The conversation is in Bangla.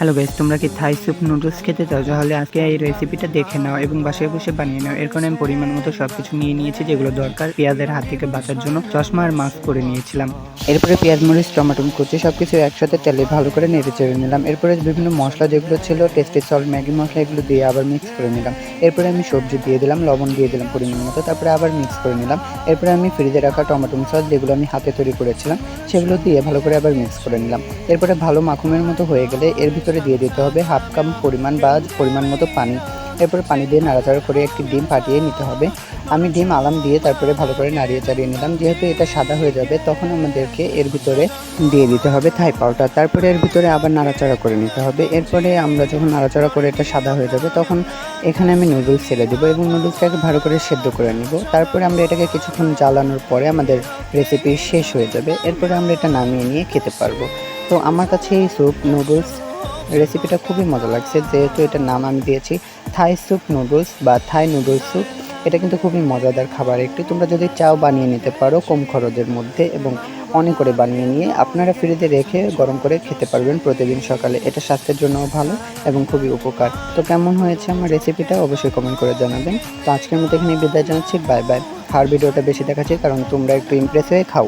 হ্যালো গাইস তোমরা কি থাই স্যুপ নুডলস খেতে চাও? তাহলে আজকে এই রেসিপিটা দেখে নাও এবং বাসায় বসে বানিয়ে নাও। এর কারণে আমি পরিমাণ মতো সব কিছু নিয়ে নিয়েছি যেগুলো দরকার পেঁয়াজের হাত থেকে বাঁচার জন্য। চশমা আর মাস্ক করে নিয়েছিলাম। এরপরে পেঁয়াজ, মরিচ, টমেটো কুচি সব কিছু একসাথে তেলে ভালো করে নেড়ে চেড়ে নিলাম। এরপরে বিভিন্ন মশলা যেগুলো ছিল টেস্টি সল্ট ম্যাগি মশলা, এগুলো দিয়ে আবার মিক্স করে নিলাম। এরপরে আমি সবজি দিয়ে দিলাম, লবণ দিয়ে দিলাম পরিমাণ মতো, তারপরে আবার মিক্স করে নিলাম। এরপরে আমি ফ্রিজে রাখা টমেটো সস যেগুলো আমি হাতে তৈরি করেছিলাম, সেগুলো দিয়ে ভালো করে আবার মিক্স করে নিলাম। এরপরে ভালো মাখুমের মতো হয়ে গেলে এর ভিতরে দিয়ে দিতে হবে হাফ কাপ পরিমাণ বা পরিমাণ মতো পানি। এরপরে পানি দিয়ে নাড়াচাড়া করে একটি ডিম ফাটিয়ে নিতে হবে। আমি ডিম আলাম দিয়ে তারপরে ভালো করে নাড়িয়ে চাড়িয়ে নিলাম। যেহেতু এটা সাদা হয়ে যাবে, তখন আমাদেরকে এর ভিতরে দিয়ে দিতে হবে থাই পাউডার। তারপরে এর ভিতরে আবার নাড়াচাড়া করে নিতে হবে। এরপরে আমরা যখন নাড়াচাড়া করে এটা সাদা হয়ে যাবে, তখন এখানে আমি নুডলস ছেড়ে দেবো এবং নুডলসটাকে ভালো করে সেদ্ধ করে নিব। তারপরে আমরা এটাকে কিছুক্ষণ জ্বালানোর পরে আমাদের রেসিপি শেষ হয়ে যাবে। এরপরে আমরা এটা নামিয়ে নিয়ে খেতে পারব। তো আমার কাছে এই স্যুপ নুডলস রেসিপিটা খুবই মজা লাগছে। যেহেতু এটার নাম আমি দিয়েছি থাই স্যুপ নুডলস বা থাই নুডলস স্যুপ এটা কিন্তু খুবই মজাদার খাবার একটি। তোমরা যদি চাও বানিয়ে নিতে পারো কম খরচের মধ্যে এবং অনেক করে বানিয়ে নিয়ে আপনারা ফ্রিজে রেখে গরম করে খেতে পারবেন প্রতিদিন সকালে। এটা স্বাস্থ্যের জন্যও ভালো এবং খুবই উপকার। তো কেমন হয়েছে আমার রেসিপিটা অবশ্যই কমেন্ট করে জানাবেন। তো আজকের মতো এখানে বিদায় জানাচ্ছি। Bye bye. আর ভিডিওটা বেশি দেখাচ্ছি কারণ তোমরা একটু ইমপ্রেস হয়ে খাও।